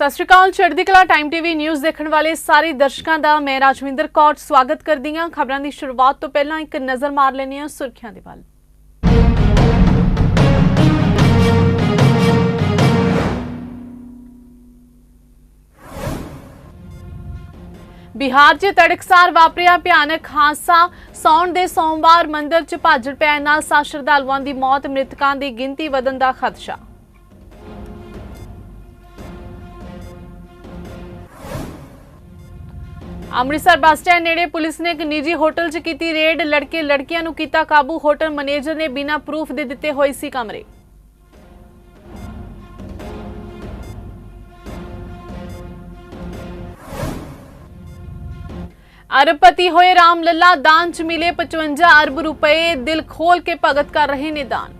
ਸਤਿ ਸ਼੍ਰੀ ਅਕਾਲ, ਚੜ੍ਹਦੀ ਕਲਾ ਟਾਈਮ ਟੀਵੀ ਨਿਊਜ਼ ਦੇਖਣ ਵਾਲੇ ਸਾਰੇ ਦਰਸ਼ਕਾਂ ਦਾ ਮੈਂ ਰਾਜਵਿੰਦਰ ਕੌਰ ਸਵਾਗਤ ਕਰਦੀ ਹਾਂ। ਖਬਰਾਂ ਦੀ ਸ਼ੁਰੂਆਤ ਤੋਂ ਪਹਿਲਾਂ ਇੱਕ ਨਜ਼ਰ ਮਾਰ ਲੈਂਦੇ ਹਾਂ ਸੁਰਖੀਆਂ ਦੇ ਵੱਲ। ਬਿਹਾਰ 'ਚ ਤੜਕਸਾਰ ਵਾਪਰਿਆ ਭਿਆਨਕ ਹਾਦਸਾ। ਸੌਣ ਦੇ ਸੋਮਵਾਰ ਮੰਦਿਰ 'ਚ ਭਾਜੜ ਪੈਣ ਨਾਲ ਸੱਤ ਸ਼ਰਧਾਲੂਆਂ ਦੀ ਮੌਤ, ਮ੍ਰਿਤਕਾਂ ਦੀ ਗਿਣਤੀ ਵਧਣ ਦਾ ਖਦਸ਼ਾ। ਅੰਮ੍ਰਿਤਸਰ ਬੱਸ ਸਟੈਂਡ ਨੇੜੇ ਪੁਲਿਸ ਨੇ ਇੱਕ ਨਿੱਜੀ ਹੋਟਲ 'ਚ ਕੀਤੀ ਰੇਡ ਲੜਕੇ ਲੜਕੀਆਂ ਨੂੰ ਕੀਤਾ ਕਾਬੂ ਹੋਟਲ ਮੈਨੇਜਰ ਨੇ ਬਿਨਾਂ ਪ੍ਰੂਫ ਦੇ ਦਿੱਤੇ ਹੋਏ ਸੀ ਕਮਰੇ ਅਰਬਪਤੀ ਹੋਏ ਰਾਮ ਲੱਲਾ ਦਾਨ 'ਚ ਮਿਲੇ 55 ਅਰਬ ਰੁਪਏ ਦਿਲ ਖੋਲ ਕੇ ਭਗਤ ਕਰ ਰਹੇ ਨੇ ਦਾਨ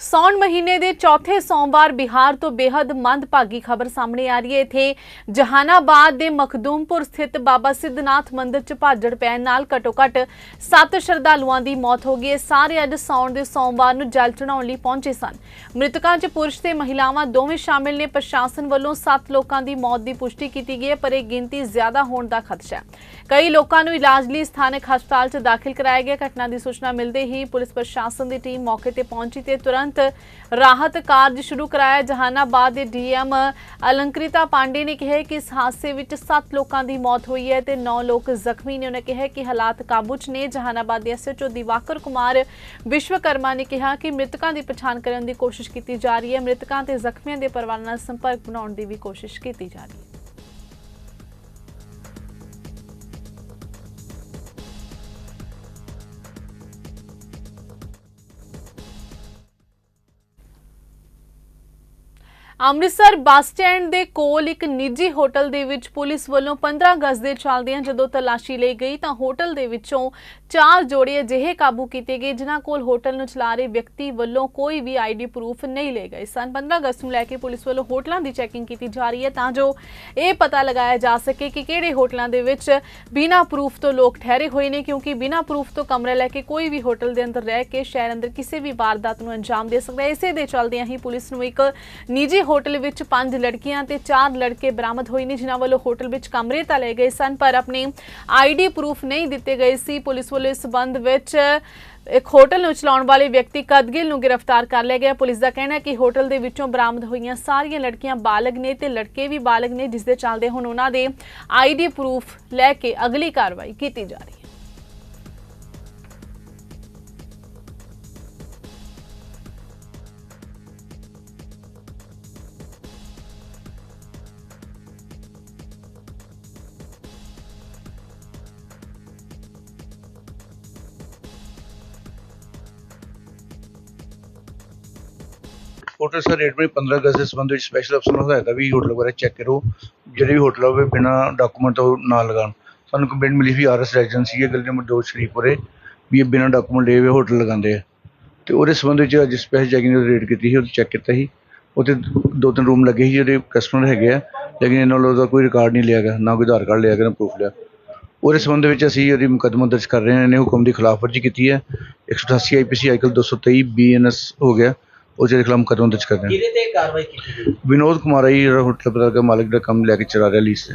ਸੌਣ ਮਹੀਨੇ ਦੇ ਚੌਥੇ ਸੋਮਵਾਰ ਬਿਹਾਰ ਤੋਂ ਬੇहद ਮੰਦਭਾਗੀ ਖਬਰ ਸਾਹਮਣੇ ਆ ਰਹੀ ਹੈ। ਇਥੇ ਜਹਾਨਾਬਾਦ ਦੇ ਮਖਦੂਮਪੁਰ ਸਥਿਤ ਬਾਬਾ ਸਿੱਧਨਾਥ ਮੰਦਿਰ 'ਚ ਭਾਜੜ ਪੈਣ ਨਾਲ ਘਟੋ-ਘਟ 7 ਸ਼ਰਧਾਲੂਆਂ ਦੀ ਮੌਤ ਹੋ ਗਈ ਹੈ। ਸਾਰੇ ਅੱਜ ਸੌਣ ਦੇ ਸੋਮਵਾਰ ਨੂੰ ਜਲ ਚੜਾਉਣ ਲਈ ਪਹੁੰਚੇ ਸਨ। ਮ੍ਰਿਤਕਾਂ 'ਚ ਪੁਰਸ਼ ਤੇ ਮਹਿਲਾਵਾਂ ਦੋਵੇਂ ਸ਼ਾਮਿਲ ਨੇ। ਪ੍ਰਸ਼ਾਸਨ ਵੱਲੋਂ 7 ਲੋਕਾਂ ਦੀ ਮੌਤ ਦੀ ਪੁਸ਼ਟੀ ਕੀਤੀ ਗਈ ਹੈ, ਪਰ ਇਹ ਗਿਣਤੀ ਜ਼ਿਆਦਾ ਹੋਣ ਦਾ ਖਦਸ਼ਾ ਹੈ। ਕਈ ਲੋਕਾਂ ਨੂੰ ਇਲਾਜ ਲਈ ਸਥਾਨਕ ਹਸਪਤਾਲ 'ਚ ਦਾਖਲ ਕਰਾਇਆ ਗਿਆ। ਘਟਨਾ ਦੀ ਸੂਚਨਾ ਮਿਲਦੇ ਹੀ ਪੁਲਿਸ ਪ੍ਰਸ਼ਾਸਨ ਦੀ ਟੀਮ ਮੌਕੇ ਤੇ ਪਹੁੰਚੀ ਤੇ ਤੁਰੰਤ ਰਾਹਤ ਕਾਰਜ ਸ਼ੁਰੂ ਕਰਾਇਆ। ਜਹਾਨਾਬਾਦ ਦੇ ਡੀਐਮ ਅਲੰਕ੍ਰਿਤਾ ਪਾਂਡੇ ਨੇ ਕਿਹਾ ਕਿ ਇਸ ਹਾਦਸੇ ਵਿੱਚ 7 ਲੋਕਾਂ ਦੀ ਮੌਤ ਹੋਈ ਹੈ ਤੇ 9 ਲੋਕ ਜ਼ਖਮੀ ਨੇ। ਉਹਨੇ ਕਿਹਾ ਕਿ ਹਾਲਾਤ ਕਾਬੂ 'ਚ ਨੇ। ਜਹਾਨਾਬਾਦ ਦੇ ਐਸਐਚਓ ਦਿਵਾਕਰ ਕੁਮਾਰ ਵਿਸ਼ਵਕਰਮਾ ਨੇ ਕਿਹਾ ਕਿ ਮ੍ਰਿਤਕਾਂ ਦੀ ਪਛਾਣ ਕਰਨ ਦੀ ਕੋਸ਼ਿਸ਼ ਕੀਤੀ ਜਾ ਰਹੀ ਹੈ। ਮ੍ਰਿਤਕਾਂ ਤੇ ਜ਼ਖਮੀਆਂ ਦੇ ਪਰਿਵਾਰਾਂ ਨਾਲ ਸੰਪਰਕ ਬਣਾਉਣ ਦੀ ਵੀ ਕੋਸ਼ਿਸ਼ ਕੀਤੀ ਜਾ ਰਹੀ ਹੈ। ਅੰਮ੍ਰਿਤਸਰ ਬੱਸ ਸਟੈਂਡ ਦੇ ਕੋਲ ਇੱਕ ਨਿੱਜੀ ਹੋਟਲ ਦੇ ਵਿੱਚ ਪੁਲਿਸ ਵੱਲੋਂ 15 ਅਗਸਤ ਦੇ ਚੱਲਦਿਆਂ ਜਦੋਂ ਤਲਾਸ਼ੀ ਲਈ ਗਈ ਤਾਂ ਹੋਟਲ ਦੇ ਵਿੱਚੋਂ ਚਾਰ ਜੋੜੇ ਅਜਿਹੇ ਕਾਬੂ ਕੀਤੇ ਗਏ ਜਿਨ੍ਹਾਂ ਕੋਲ ਹੋਟਲ ਨੂੰ ਚਲਾ ਰਹੇ ਵਿਅਕਤੀ ਵੱਲੋਂ ਕੋਈ ਵੀ ਆਈਡੀ ਪ੍ਰੂਫ ਨਹੀਂ ਲਏ ਗਏ ਸਨ। 15 ਅਗਸਤ ਨੂੰ ਲੈ ਕੇ ਪੁਲਿਸ ਵੱਲੋਂ ਹੋਟਲਾਂ ਦੀ ਚੈਕਿੰਗ ਕੀਤੀ ਜਾ ਰਹੀ ਹੈ ਤਾਂ ਜੋ ਇਹ ਪਤਾ ਲਗਾਇਆ ਜਾ ਸਕੇ ਕਿ ਕਿਹੜੇ ਹੋਟਲਾਂ ਦੇ ਵਿੱਚ ਬਿਨਾਂ ਪ੍ਰੂਫ ਤੋਂ ਲੋਕ ਠਹਿਰੇ ਹੋਏ ਨੇ, ਕਿਉਂਕਿ ਬਿਨਾਂ ਪ੍ਰੂਫ ਤੋਂ ਕਮਰਾ ਲੈ ਕੇ ਕੋਈ ਵੀ ਹੋਟਲ ਦੇ ਅੰਦਰ ਰਹਿ ਕੇ ਸ਼ਹਿਰ ਅੰਦਰ ਕਿਸੇ ਵੀ ਵਾਰਦਾਤ ਨੂੰ ਅੰਜਾਮ ਦੇ ਸਕਦਾ ਹੈ। ਇਸੇ ਦੇ ਚੱਲਦਿਆਂ ਹੀ ਪੁਲਿਸ ਨੂੰ ਇੱਕ ਨਿੱਜੀ ਹੋਟਲ ਵਿੱਚ ਪੰਜ ਲੜਕੀਆਂ ਤੇ ਚਾਰ ਲੜਕੇ ਬਰਾਮਦ ਹੋਏ ਨੇ, ਜਿਨ੍ਹਾਂ ਵੱਲੋਂ ਹੋਟਲ ਵਿੱਚ ਕਮਰੇ ਤਾਂ ਲਏ ਗਏ ਸਨ, ਪਰ ਆਪਣੇ ਆਈਡੀ ਪ੍ਰੂਫ ਨਹੀਂ ਦਿੱਤੇ ਗਏ ਸੀ। ਪੁਲਿਸ ਵੱਲੋਂ ਇਸ ਸਬੰਧ ਵਿੱਚ ਇੱਕ ਹੋਟਲ ਨੂੰ ਚਲਾਉਣ ਵਾਲੇ ਵਿਅਕਤੀ ਕਦਗਿਲ ਨੂੰ ਗ੍ਰਿਫਤਾਰ ਕਰ ਲਿਆ ਗਿਆ। ਪੁਲਿਸ ਦਾ ਕਹਿਣਾ ਹੈ ਕਿ ਹੋਟਲ ਦੇ ਵਿੱਚੋਂ ਬਰਾਮਦ ਹੋਈਆਂ ਸਾਰੀਆਂ ਲੜਕੀਆਂ ਬਾਲਗ ਨੇ ਤੇ ਲੜਕੇ ਵੀ ਬਾਲਗ ਨੇ, ਜਿਸ ਦੇ ਚੱਲਦੇ ਹੁਣ ਉਹਨਾਂ ਦੇ ਆਈਡੀ ਪ੍ਰੂਫ ਲੈ ਕੇ ਅਗਲੀ ਕਾਰਵਾਈ ਕੀਤੀ ਜਾ ਰਹੀ ਹੈ। ਹੋਟਲ ਸਰ, ਰੇਟ ਵਿੱਚ 15 ਅਗਸਤ ਦੇ ਸੰਬੰਧ ਵਿੱਚ ਸਪੈਸ਼ਲ ਅਫਸਰ ਨੂੰ ਹਦਾਇਤ ਹੈ ਵੀ ਹੋਟਲ ਵਗੈਰਾ ਚੈੱਕ ਕਰੋ। ਜਿਹੜੇ ਵੀ ਹੋਟਲ ਹੋਵੇ ਬਿਨਾਂ ਡਾਕੂਮੈਂਟ ਤੋਂ ਨਾ ਲਗਾਉਣ। ਸਾਨੂੰ ਕੰਪਲੇਂਟ ਮਿਲੀ ਸੀ ਆਰਐਸ ਰੈਜੀਡੈਂਸੀ ਹੈ, ਗਲੀ ਨੰਬਰ 2 ਸ਼ਰੀਫਪੁਰੇ ਵੀ ਇਹ ਬਿਨਾਂ ਡਾਕੂਮੈਂਟ ਲਏ ਹੋਏ ਹੋਟਲ ਲਗਾਉਂਦੇ ਆ। ਤੇ ਉਹਦੇ ਸੰਬੰਧ ਵਿੱਚ ਅੱਜ ਸਪੈਸ਼ਲ ਚੈਕਿੰਗ ਦੀ ਰੇਡ ਕੀਤੀ ਸੀ, ਉਹ ਚੈੱਕ ਕੀਤਾ ਸੀ। ਉੱਥੇ ਦੋ ਤਿੰਨ ਰੂਮ ਲੱਗੇ ਸੀ, ਜਿਹੜੇ ਕਸਟਮਰ ਹੈਗੇ ਆ, ਲੇਕਿਨ ਇਹਨਾਂ ਵੱਲੋਂ ਉਹਦਾ ਕੋਈ ਰਿਕਾਰਡ ਨਹੀਂ ਲਿਆ ਗਿਆ, ਨਾ ਕੋਈ ਆਧਾਰ ਕਾਰਡ ਲਿਆ ਗਿਆ, ਨਾ ਪ੍ਰੂਫ ਲਿਆ। ਉਹਦੇ ਸੰਬੰਧ ਵਿੱਚ ਅਸੀਂ ਉਹਦੀ ਮੁਕੱਦਮਾ ਦਰਜ ਕਰ ਰਹੇ ਹਾਂ, ਇਹਨੇ ਹੁਕਮ ਦੀ ਖਿਲਾਫਵਰਜੀ ਕੀਤੀ ਹੈ। 188 ਆਈਪੀਸੀ ਆਈਕਲ 223 ਬੀਐਨਐਸ ਹੋ ਗਿਆ। ਉਹ ਜਿਹੜੇ ਖਿਲਾਫ ਮੁਕੱਦਮਾ ਦਰਜ ਕਰ ਰਹੇ ਹਾਂ ਕਿਹਦੇ ਤੇ ਕਾਰਵਾਈ ਕੀਤੀ ਗਈ? ਵਿਨੋਦ ਕੁਮਾਰ ਆਈ ਜਿਹੜਾ ਹੋਟਲ ਪਤਾ ਦਾ ਮਾਲਕ ਦਾ ਕੰਮ ਲੈ ਕੇ ਚਲਾ ਰਿਹਾ ਲੀਸ ਤੇ।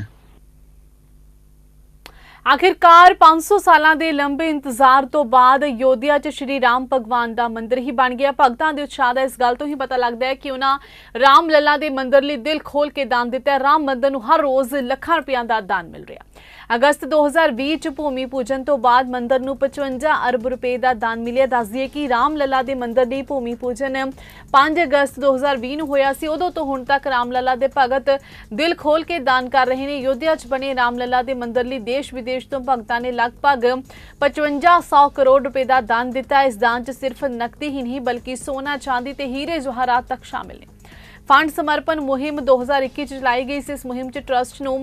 ਆਖਿਰਕਾਰ 500 ਸਾਲਾਂ ਦੇ ਲੰਬੇ ਇੰਤਜ਼ਾਰ ਤੋਂ ਬਾਅਦ ਯੋਧਿਆ 'ਚ ਸ਼੍ਰੀ ਰਾਮ ਭਗਵਾਨ ਦਾ ਮੰਦਿਰ ਹੀ ਬਣ ਗਿਆ। ਭਗਤਾਂ ਦੇ ਉਤਸ਼ਾਹ ਦਾ ਇਸ ਗੱਲ ਤੋਂ ਹੀ ਪਤਾ ਲੱਗਦਾ ਹੈ ਕਿ ਉਹਨਾਂ ਰਾਮ ਲੱਲਾ ਦੇ ਮੰਦਿਰ ਲਈ ਦਿਲ ਖੋਲ ਕੇ ਦਾਨ ਦਿੱਤਾ ਹੈ। ਰਾਮ ਮੰਦਿਰ ਨੂੰ ਹਰ ਰੋਜ਼ ਲੱਖਾਂ ਰੁਪਈਆਂ ਦਾ ਦਾਨ ਮਿਲ ਰਿਹਾ ਅਗਸਤ 2020 ਚ ਭੂਮੀ ਪੂਜਨ ਤੋਂ ਬਾਅਦ ਮੰਦਿਰ ਨੂੰ 55 ਅਰਬ ਰੁਪਏ ਦਾ ਦਾਨ ਮਿਲਿਆ। ਦੱਸ ਕਿ ਰਾਮ ਲੱਲਾ ਦੇ ਮੰਦਿਰ ਦੀ ਭੂਮੀ ਪੂਜਨ 5 ਅਗਸਤ 2020 ਨੂੰ ਹੋਇਆ ਸੀ। ਉਦੋਂ ਤੋਂ ਹੁਣ ਤੱਕ ਰਾਮ ਲੱਲਾ ਦੇ ਭਗਤ ਦਿਲ ਖੋਲ ਕੇ ਦਾਨ ਕਰ ਰਹੇ ਨੇ। ਯੋਧਿਆ ਚ ਬਣੇ ਰਾਮ ਲੱਲਾ ਦੇ ਮੰਦਿਰ ਲਈ ਦੇਸ਼ ਵਿਦੇਸ਼ ਦੇਸ਼ ਤੋਂ ਭਗਤਾਂ ਨੇ ਲਗਭਗ 5500 ਕਰੋੜ ਰੁਪਏ ਦਾ ਦਾਨ ਦਿੱਤਾ। ਇਸ ਦਾਨ ਚ ਸਿਰਫ ਨਕਦੀ ਹੀ ਨਹੀਂ, ਬਲਕਿ ਸੋਨਾ, ਚਾਂਦੀ ਤੇ ਹੀਰੇ ਜਵਾਹਰਾਤ ਤੱਕ ਸ਼ਾਮਿਲ ਨੇ। ਫੰਡ ਸਮਰਪਣ ਮੁਹਿੰਮ 2021 ਚ ਚਲਾਈ ਗਈ ਸੀ। ਇਸ ਮੁਹਿੰਮ ਚ ਟਰਸਟ ਨੂੰ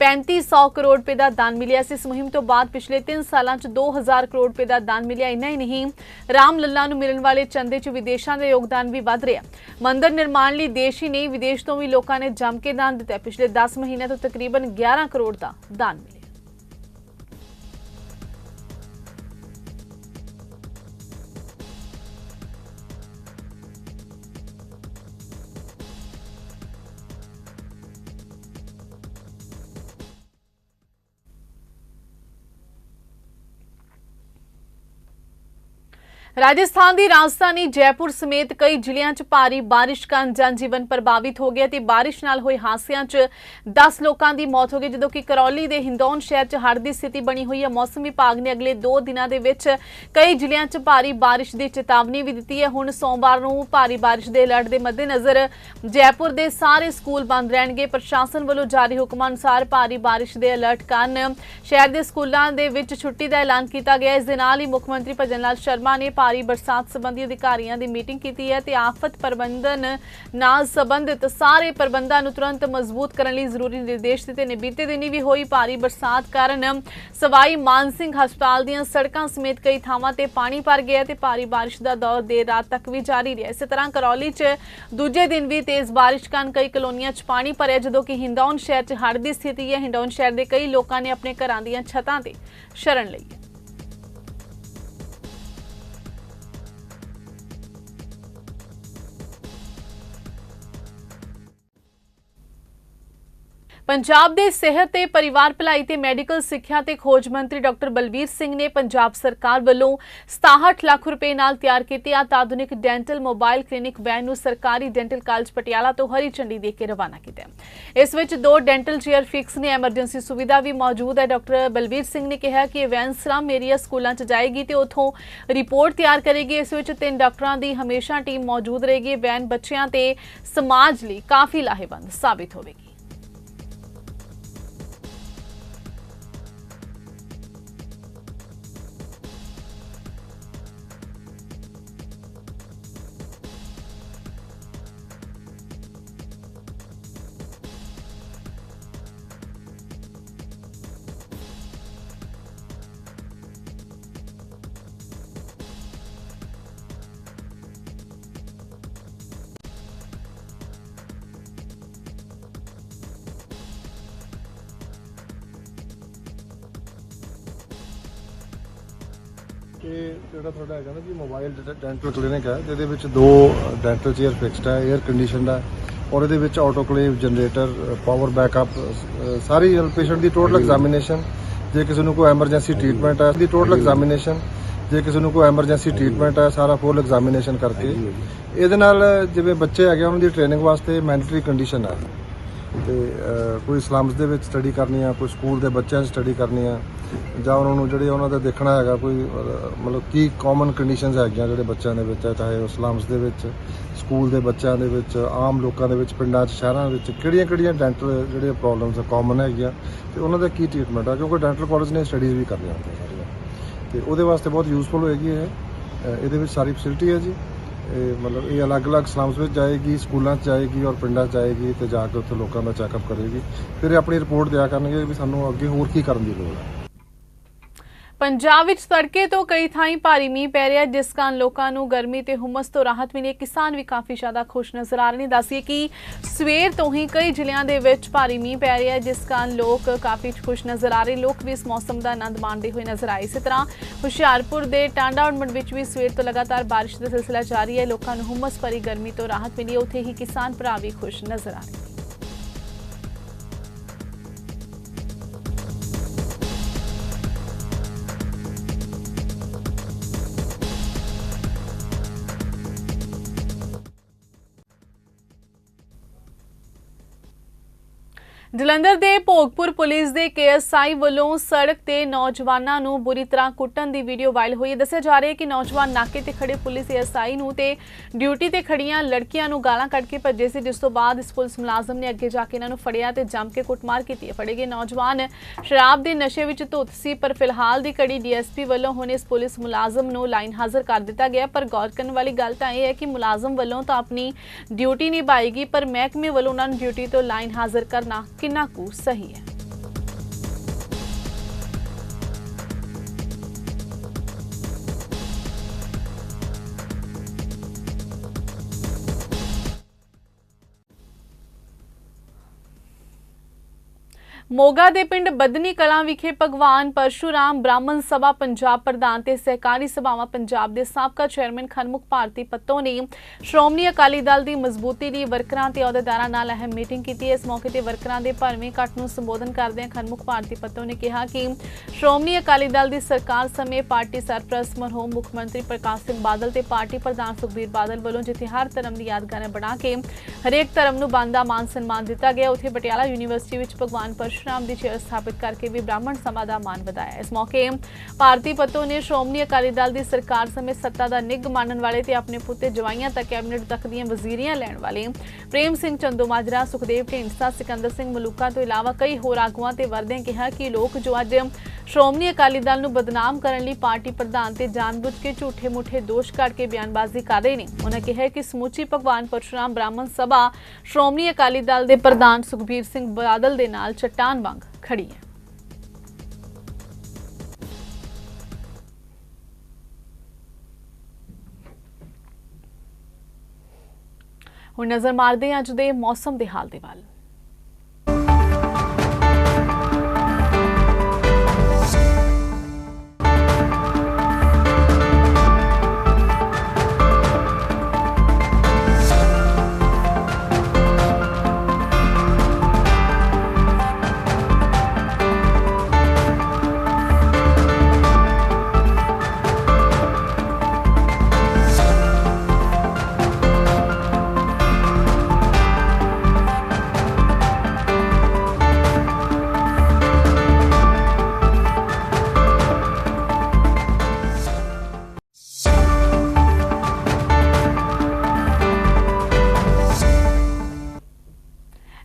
3500 ਕਰੋੜ ਰੁਪਏ ਦਾ ਦਾਨ ਮਿਲਿਆ ਸੀ। ਇਸ ਮੁਹਿੰਮ ਤੋਂ ਬਾਅਦ ਪਿਛਲੇ 3 ਸਾਲਾਂ ਚ 2000 ਕਰੋੜ ਰੁਪਏ ਦਾ ਦਾਨ ਮਿਲਿਆ। ਇੰਨਾ ਹੀ ਨਹੀਂ, ਰਾਮ ਲੱਲਾ ਨੂੰ ਮਿਲਣ ਵਾਲੇ ਚੰਦੇ ਚ ਵਿਦੇਸ਼ਾਂ ਦਾ ਯੋਗਦਾਨ ਵੀ ਵੱਧ ਰਿਹਾ। ਮੰਦਰ ਨਿਰਮਾਣ ਲਈ ਦੇਸ਼ ਹੀ ਨਹੀਂ, ਵਿਦੇਸ਼ ਤੋਂ ਵੀ ਲੋਕਾਂ ਨੇ ਜੰਮ ਕੇ ਦਾਨ ਦਿੱਤਾ। ਪਿਛਲੇ 10 ਮਹੀਨਿਆਂ ਤੋਂ ਤਕਰੀਬਨ 11 ਕਰੋੜ ਦਾ ਦਾਨ ਮਿਲਿਆ। ਰਾਜਸਥਾਨ ਦੀ ਰਾਜਧਾਨੀ ਜੈਪੁਰ ਸਮੇਤ ਕਈ ਜ਼ਿਲ੍ਹਿਆਂ 'ਚ ਭਾਰੀ ਬਾਰਿਸ਼ ਕਾਰਨ ਜਨਜੀਵਨ ਪ੍ਰਭਾਵਿਤ ਹੋ ਗਿਆ ਤੇ ਬਾਰਿਸ਼ ਨਾਲ ਹੋਏ ਹਾਦਸਿਆਂ 'ਚ 10 ਲੋਕਾਂ ਦੀ ਮੌਤ ਹੋ ਗਈ, ਜਦੋਂ ਕਿ ਕਰੌਲੀ ਦੇ ਹਿੰਦੌਨ ਸ਼ਹਿਰ 'ਚ ਹੜ੍ਹ ਦੀ ਸਥਿਤੀ ਬਣੀ ਹੋਈ ਹੈ। ਮੌਸਮ ਵਿਭਾਗ ਨੇ ਅਗਲੇ 2 ਦਿਨਾਂ ਦੇ ਵਿੱਚ ਕਈ ਜ਼ਿਲ੍ਹਿਆਂ 'ਚ ਭਾਰੀ ਬਾਰਿਸ਼ ਦੀ ਚੇਤਾਵਨੀ ਵੀ ਦਿੱਤੀ ਹੈ। ਹੁਣ ਸੋਮਵਾਰ ਨੂੰ ਭਾਰੀ ਬਾਰਿਸ਼ ਦੇ ਅਲਰਟ ਦੇ ਮੱਦੇਨਜ਼ਰ ਜੈਪੁਰ ਦੇ ਸਾਰੇ ਸਕੂਲ ਬੰਦ ਰਹਿਣਗੇ। ਪ੍ਰਸ਼ਾਸਨ ਵੱਲੋਂ ਜਾਰੀ ਹੁਕਮਾਂ ਅਨੁਸਾਰ ਭਾਰੀ ਬਾਰਿਸ਼ ਦੇ ਅਲਰਟ ਕਾਰਨ ਸ਼ਹਿਰ ਦੇ ਸਕੂਲਾਂ ਦੇ ਵਿੱਚ ਛੁੱਟੀ ਦਾ ਐਲਾਨ ਕੀਤਾ ਗਿਆ। ਇਸ ਦੇ ਨਾਲ ਹੀ ਮੁੱਖ ਮੰਤਰੀ ਭਜਨ ਲਾਲ ਸ਼ਰਮਾ ਨੇ ਭਾਰੀ ਬਰਸਾਤ ਸੰਬੰਧੀ ਅਧਿਕਾਰੀਆਂ ਦੀ ਮੀਟਿੰਗ ਕੀਤੀ ਹੈ ਤੇ ਆਫਤ ਪ੍ਰਬੰਧਨ ਨਾਲ ਸੰਬੰਧਿਤ ਸਾਰੇ ਪ੍ਰਬੰਧਾਂ ਨੂੰ ਤੁਰੰਤ ਮਜ਼ਬੂਤ ਕਰਨ ਲਈ ਜ਼ਰੂਰੀ ਨਿਰਦੇਸ਼ ਦਿੱਤੇ ਨੇ। ਬੀਤੇ ਦਿਨੀ ਵੀ ਹੋਈ ਭਾਰੀ ਬਰਸਾਤ ਕਾਰਨ ਸਵਾਈ ਮਾਨ ਸਿੰਘ ਹਸਪਤਾਲ ਦੀਆਂ ਸੜਕਾਂ ਸਮੇਤ ਕਈ ਥਾਵਾਂ ਤੇ ਪਾਣੀ ਭਰ ਗਿਆ ਤੇ ਭਾਰੀ ਬਾਰਿਸ਼ ਦਾ ਦੌਰ ਦੇਰ ਰਾਤ ਤੱਕ ਵੀ ਜਾਰੀ ਰਿਹਾ। ਇਸੇ ਤਰ੍ਹਾਂ ਕਰੌਲੀ 'ਚ ਦੂਜੇ ਦਿਨ ਵੀ ਤੇਜ਼ ਬਾਰਿਸ਼ ਕਾਰਨ ਕਈ ਕਲੋਨੀਆਂ 'ਚ ਪਾਣੀ ਭਰਿਆ, ਜਦੋਂ ਕਿ ਹਿੰਡੌਨ ਸ਼ਹਿਰ 'ਚ ਹੜ੍ਹ ਦੀ ਸਥਿਤੀ ਹੈ। ਹਿੰਡੌਨ ਸ਼ਹਿਰ ਦੇ ਕਈ ਲੋਕਾਂ ਨੇ ਆਪਣੇ ਘਰਾਂ ਦੀਆਂ ਛੱਤਾਂ ਤੇ ਸ਼ਰਨ ਲਈ ਪੰਜਾਬ ਦੇ ਸਿਹਤ ਤੇ ਪਰਿਵਾਰ ਭਲਾਈ ਤੇ ਮੈਡੀਕਲ ਸਿੱਖਿਆ ਤੇ ਖੋਜ ਮੰਤਰੀ ਡਾਕਟਰ ਬਲਬੀਰ ਸਿੰਘ ਨੇ ਪੰਜਾਬ ਸਰਕਾਰ ਵੱਲੋਂ 67 ਲੱਖ ਰੁਪਏ ਨਾਲ ਤਿਆਰ ਕੀਤੀ ਆਧੁਨਿਕ ਡੈਂਟਲ ਮੋਬਾਈਲ ਕਲੀਨਿਕ ਵੈਨ ਨੂੰ ਸਰਕਾਰੀ ਡੈਂਟਲ ਕਾਲਜ ਪਟਿਆਲਾ ਤੋਂ ਹਰੀ ਝੰਡੀ ਦੇ ਕੇ ਰਵਾਨਾ ਕੀਤਾ ਇਸ ਵਿੱਚ ਦੋ ਡੈਂਟਲ ਚੇਅਰ ਫਿਕਸ ਨੇ, ਐਮਰਜੈਂਸੀ ਸੁਵਿਧਾ ਵੀ ਮੌਜੂਦ ਹੈ। ਡਾਕਟਰ ਬਲਬੀਰ ਸਿੰਘ ਨੇ ਕਿਹਾ ਕਿ ਇਹ ਵੈਨ ਸਲਮ ਏਰੀਆ ਸਕੂਲਾਂ 'ਚ ਜਾਏਗੀ ਤੇ ਉਥੋਂ ਰਿਪੋਰਟ ਤਿਆਰ ਕਰੇਗੀ। ਇਸ ਵਿੱਚ ਤਿੰਨ ਡਾਕਟਰਾਂ ਦੀ ਹਮੇਸ਼ਾ ਟੀਮ ਮੌਜੂਦ ਰਹੇਗੀ। ਵੈਨ ਬੱਚਿਆਂ ਤੇ ਸਮਾਜ ਲਈ ਕਾਫੀ ਲਾਹੇਵੰਦ ਸਾਬਿਤ ਹੋਵੇਗੀ। ਇਹ ਜਿਹੜਾ ਤੁਹਾਡਾ ਹੈਗਾ ਨਾ ਜੀ ਮੋਬਾਈਲ ਡੈਂਟਲ ਕਲੀਨਿਕ ਹੈ ਜਿਹਦੇ ਵਿੱਚ ਦੋ ਡੈਂਟਲ ਚੇਅਰ ਫਿਕਸਡ ਹੈ 에ਅਰ ਕੰਡੀਸ਼ਨਡ ਹੈ ਔਰ ਇਹਦੇ ਵਿੱਚ ਆਟੋਕਲੇਵ ਜਨਰੇਟਰ ਪਾਵਰ ਬੈਕਅਪ ਸਾਰੀ ਪੇਸ਼ੈਂਟ ਦੀ ਟੋਟਲ ਐਗਜ਼ਾਮੀਨੇਸ਼ਨ ਜੇ ਕਿਸੇ ਨੂੰ ਕੋਈ ਐਮਰਜੈਂਸੀ ਟ੍ਰੀਟਮੈਂਟ ਹੈ ਦੀ ਟੋਟਲ ਐਗਜ਼ਾਮੀਨੇਸ਼ਨ ਜੇ ਕਿਸੇ ਨੂੰ ਕੋਈ ਐਮਰਜੈਂਸੀ ਟ੍ਰੀਟਮੈਂਟ ਹੈ ਸਾਰਾ ਫੁੱਲ ਐਗਜ਼ਾਮੀਨੇਸ਼ਨ ਕਰਕੇ। ਇਹਦੇ ਨਾਲ ਜਿਵੇਂ ਬੱਚੇ ਹੈਗੇ ਉਹਨਾਂ ਦੀ ਟ੍ਰੇਨਿੰਗ ਵਾਸਤੇ ਮੈਂਡੇਟਰੀ ਕੰਡੀਸ਼ਨ ਹੈ। ਤੇ ਕੋਈ ਸਲਮਸ ਦੇ ਵਿੱਚ ਸਟੱਡੀ ਕਰਨੀ ਆ, ਕੋਈ ਸਕੂਲ ਦੇ ਬੱਚਿਆਂ 'ਚ ਸਟੱਡੀ ਕਰਨੀ ਆ, ਜਾਂ ਉਹਨਾਂ ਨੂੰ ਜਿਹੜੇ ਉਹਨਾਂ ਦਾ ਦੇਖਣਾ ਹੈਗਾ, ਕੋਈ ਮਤਲਬ ਕੀ ਕਾਮਨ ਕੰਡੀਸ਼ਨਸ ਹੈਗੀਆਂ ਜਿਹੜੇ ਬੱਚਿਆਂ ਦੇ ਵਿੱਚ ਹੈ ਚਾਹੇ ਉਹ ਸਲਮਸ ਦੇ ਵਿੱਚ ਸਕੂਲ ਦੇ ਬੱਚਿਆਂ ਦੇ ਵਿੱਚ, ਆਮ ਲੋਕਾਂ ਦੇ ਵਿੱਚ, ਪਿੰਡਾਂ 'ਚ, ਸ਼ਹਿਰਾਂ ਵਿੱਚ ਕਿਹੜੀਆਂ ਕਿਹੜੀਆਂ ਡੈਂਟਲ ਜਿਹੜੇ ਪ੍ਰੋਬਲਮਸ ਆ ਕਾਮਨ ਹੈਗੀਆਂ, ਤੇ ਉਹਨਾਂ ਦਾ ਕੀ ਟ੍ਰੀਟਮੈਂਟ ਆ, ਕਿਉਂਕਿ ਡੈਂਟਲ ਕਾਲਜ ਨੇ ਸਟੱਡੀਜ਼ ਵੀ ਕਰਨੀਆਂ ਹੁੰਦੀਆਂ ਸਾਰੀਆਂ। ਤੇ ਉਹਦੇ ਵਾਸਤੇ ਬਹੁਤ ਯੂਸਫੁਲ ਹੋਏਗੀ ਇਹ ਇਹਦੇ ਵਿੱਚ ਸਾਰੀ ਫੈਸਿਲਿਟੀ ਹੈ ਜੀ। ਇਹ ਮਤਲਬ ਇਹ ਅਲੱਗ-ਅਲੱਗ ਸਲਮਸ ਵਿੱਚ ਜਾਏਗੀ, ਸਕੂਲਾਂ 'ਚ ਜਾਏਗੀ ਔਰ ਪਿੰਡਾਂ 'ਚ ਜਾਏਗੀ ਤੇ ਜਾ ਕੇ ਉੱਥੇ ਲੋਕਾਂ ਦਾ ਚੈੱਕਅਪ ਕਰੇਗੀ। ਫਿਰ ਇਹ ਆਪਣੀ ਰਿਪੋਰਟ ਦਿਆ ਕਰਨਗੇ ਵੀ ਸਾਨੂੰ ਅੱਗੇ ਹੋਰ ਕੀ ਕਰਨ ਦੀ ਲੋੜ ਹੈ। ਪੰਜਾਬ ਵਿੱਚ ਤੜਕੇ ਤੋਂ ਕਈ ਥਾਈਂ ਭਾਰੀ ਮੀਂਹ ਪੈ ਰਿਹਾ ਜਿਸ ਕਾਰਨ ਲੋਕਾਂ ਨੂੰ ਗਰਮੀ ਤੇ ਹੁਮਸ ਤੋਂ ਰਾਹਤ ਮਿਲੀ ਹੈ। ਕਿਸਾਨ ਵੀ ਕਾਫੀ ਜ਼ਿਆਦਾ ਖੁਸ਼ ਨਜ਼ਰ ਆ ਰਹੇ ਨੇ। ਦੱਸੀਏ ਕਿ ਸਵੇਰ ਤੋਂ ਹੀ ਕਈ ਜ਼ਿਲ੍ਹਿਆਂ ਦੇ ਵਿੱਚ ਭਾਰੀ ਮੀਂਹ ਪੈ ਰਿਹਾ ਜਿਸ ਕਾਰਨ ਲੋਕ ਕਾਫੀ ਖੁਸ਼ ਨਜ਼ਰ ਆ ਰਹੇ। ਲੋਕ ਵੀ ਇਸ ਮੌਸਮ ਦਾ ਆਨੰਦ ਮਾਣਦੇ ਹੋਏ ਨਜ਼ਰ ਆਏ। ਇਸੇ ਤਰ੍ਹਾਂ ਹੁਸ਼ਿਆਰਪੁਰ ਦੇ ਟਾਂਡਾ ਉਡਮੰਡ ਵਿੱਚ ਵੀ ਸਵੇਰ ਤੋਂ ਲਗਾਤਾਰ ਬਾਰਿਸ਼ ਦਾ ਸਿਲਸਿਲਾ ਜਾਰੀ ਹੈ। ਲੋਕਾਂ ਨੂੰ ਹੁਮਸ ਭਰੀ ਗਰਮੀ ਤੋਂ ਰਾਹਤ ਮਿਲੀ ਹੈ। ਉੱਥੇ ਹੀ ਕਿਸਾਨ ਭਰਾ ਵੀ ਖੁਸ਼ ਨਜ਼ਰ ਆ ਰਹੇ ਜਲੰਧਰ ਦੇ ਭੋਗਪੁਰ ਪੁਲਿਸ ਦੇ ਕੇਐਸਆਈ ਵੱਲੋਂ ਸੜਕ ਤੇ ਨੌਜਵਾਨਾਂ ਨੂੰ ਬੁਰੀ ਤਰ੍ਹਾਂ ਕੁੱਟਣ ਦੀ ਵੀਡੀਓ ਵਾਇਰਲ ਹੋਈ ਹੈ। ਦੱਸਿਆ ਜਾ ਰਿਹਾ ਹੈ ਕਿ ਨੌਜਵਾਨ ਨਾਕੇ ਤੇ ਖੜੇ ਪੁਲਿਸ ਐਸਆਈ ਨੂੰ ਤੇ ਡਿਊਟੀ ਤੇ ਖੜੀਆਂ ਲੜਕੀਆਂ ਨੂੰ ਗਾਲਾਂ ਕੱਢ ਕੇ ਭੱਜੇ ਸੀ, ਜਿਸ ਤੋਂ ਬਾਅਦ ਇਸ ਪੁਲਿਸ ਮੁਲਾਜ਼ਮ ਨੇ ਅੱਗੇ ਜਾ ਕੇ ਇਹਨਾਂ ਨੂੰ ਫੜਿਆ ਤੇ ਜੰਮ ਕੇ ਕੁੱਟਮਾਰ ਕੀਤੀ ਹੈ। ਫੜੇ ਗਏ ਨੌਜਵਾਨ ਸ਼ਰਾਬ ਦੇ ਨਸ਼ੇ ਵਿੱਚ ਧੁੱਤ ਸੀ, ਪਰ ਫਿਲਹਾਲ ਦੀ ਕੜੀ ਡੀਐਸਪੀ ਵੱਲੋਂ ਹੁਣ ਇਸ ਪੁਲਿਸ ਮੁਲਾਜ਼ਮ ਨੂੰ ਲਾਈਨ ਹਾਜ਼ਰ ਕਰ ਦਿੱਤਾ ਗਿਆ ਪਰ ਗੌਰ ਕਰਨ ਵਾਲੀ ਗੱਲ ਤਾਂ ਇਹ ਹੈ ਕਿ ਮੁਲਾਜ਼ਮ ਵੱਲੋਂ ਤਾਂ ਆਪਣੀ ਡਿਊਟੀ ਨਿਭਾਏਗੀ ਪਰ ਮਹਿਕਮੇ ਵੱਲੋਂ ਉਹਨਾਂ ਨੂੰ ਡਿਊਟੀ ਤੋਂ ਲਾਈਨ ਹਾਜ਼ਰ ਕਰਨਾ ਕਿੰਨਾ ਕੁ ਸਹੀ ਹੈ? ਮੋਗਾ ਦੇ ਪਿੰਡ ਬਦਨੀ ਕਲਾਂ ਵਿਖੇ ਭਗਵਾਨ ਪਰਸ਼ੂਰਾਮ ਬ੍ਰਾਹਮਣ ਸਭਾ ਪੰਜਾਬ ਪ੍ਰਧਾਨ ਤੇ ਸਹਿਕਾਰੀ ਸਭਾਵਾਂ ਪੰਜਾਬ ਦੇ ਸਾਬਕਾ ਚੇਅਰਮੈਨ ਖਨਮੁਖ ਭਾਰਤੀ ਪੱਤੋ ਨੇ ਸ਼੍ਰੋਮਣੀ ਅਕਾਲੀ ਦਲ ਦੀ ਮਜ਼ਬੂਤੀ ਲਈ ਵਰਕਰਾਂ ਤੇ ਅਹੁਦੇਦਾਰਾਂ ਨਾਲ ਅਹਿਮ ਮੀਟਿੰਗ ਕੀਤੀ। ਇਸ ਮੌਕੇ ਤੇ ਵਰਕਰਾਂ ਦੇ ਭਰਵੇਂ ਇਕੱਠ ਨੂੰ ਸੰਬੋਧਨ ਕਰਦਿਆਂ ਖਨਮੁਖ ਭਾਰਤੀ ਪੱਤੋ ਨੇ ਕਿਹਾ ਕਿ ਸ਼੍ਰੋਮਣੀ ਅਕਾਲੀ ਦਲ ਦੀ ਸਰਕਾਰ ਸਮੇਂ ਪਾਰਟੀ ਸਰਪ੍ਰਸਤ, ਮਰਹੂਮ ਮੁੱਖ ਮੰਤਰੀ ਪ੍ਰਕਾਸ਼ ਸਿੰਘ ਬਾਦਲ ਤੇ ਪਾਰਟੀ ਪ੍ਰਧਾਨ ਸੁਖਬੀਰ ਬਾਦਲ ਵੱਲੋਂ ਜਿੱਥੇ ਹਰ ਧਰਮ ਦੀ ਯਾਦਗਾਰਾਂ ਬਣਾ ਕੇ ਹਰੇਕ ਧਰਮ ਨੂੰ ਬੰਦਾ ਮਾਨ ਸਨਮਾਨ ਦਿੱਤਾ ਗਿਆ। ਉੱਥੇ ਪਟਿਆਲਾ ਯੂਨੀਵਰਸਿਟੀ ਵਿੱਚ ਭਗਵਾਨ ਪਰਸ਼ੁਰਾਮ ਦੀ ਚੇਅਰ ਸਥਾਪਿਤ ਕਰਕੇ ਵੀ ਬ੍ਰਾਹਮਣ ਸਮਾਜ ਦਾ ਮਾਨ ਵਧਾਇਆ। ਇਸ ਮੌਕੇ ਭਾਰਤੀ ਪੱਤੋ ਨੇ ਸ਼੍ਰੋਮਣੀ ਅਕਾਲੀ ਦਲ ਦੀ ਸਰਕਾਰ ਸਮੇਂ ਸੱਤਾ ਦਾ ਨਿੱਘ ਮਾਨਣ ਵਾਲੇ ਤੇ ਆਪਣੇ ਪੁੱਤੇ ਜਵਾਈਆਂ ਤੱਕ ਕੈਬਨਿਟ ਤੱਕ ਦੀਆਂ ਵਜ਼ੀਰੀਆਂ ਲੈਣ ਵਾਲੇ ਪ੍ਰੇਮ ਸਿੰਘ ਚੰਦੂਮਾਜਰਾ ਸੁਖਦੇਵ ਢੀਂਡਸਾ, ਸਿਕੰਦਰ ਸਿੰਘ ਮਲੂਕਾ ਤੋਂ ਇਲਾਵਾ ਕਈ ਹੋਰ ਆਗੂਆਂ ਤੇ ਵਰਦਿਆਂ ਕਿਹਾ ਕਿ ਲੋਕ ਜੋ ਅੱਜ ਸ਼੍ਰੋਮਣੀ ਅਕਾਲੀ ਦਲ ਨੂੰ ਬਦਨਾਮ ਕਰਨ ਲਈ ਪਾਰਟੀ ਪ੍ਰਧਾਨ ਤੇ ਜਾਣਬੁੱਝ ਕੇ ਝੂਠੇ-ਮੂਠੇ ਦੋਸ਼ ਕੱਢ ਕੇ ਬਿਆਨਬਾਜ਼ੀ ਕਰ ਰਹੇ ਨੇ। ਉਹਨਾਂ ਕਿਹਾ ਕਿ ਸਮੁੱਚੀ ਭਗਵਾਨ ਪਰਸ਼ੁਰਾਮ ਬ੍ਰਾਹਮਣ ਸਭਾ ਸ਼੍ਰੋਮਣੀ ਅਕਾਲੀ ਦਲ ਦੇ ਪ੍ਰਧਾਨ ਸੁਖਬੀਰ ਸਿੰਘ ਬਾਦਲ ਦੇ ਨਾਲ ਚਟਾਨ ਵਾਂਗ ਖੜੀ ਹੈ ਹੁਣ ਨਜ਼ਰ ਮਾਰਦੇ ਹਾਂ ਅੱਜ ਦੇ ਮੌਸਮ ਦੇ ਹਾਲ ਦੇ ਵੱਲ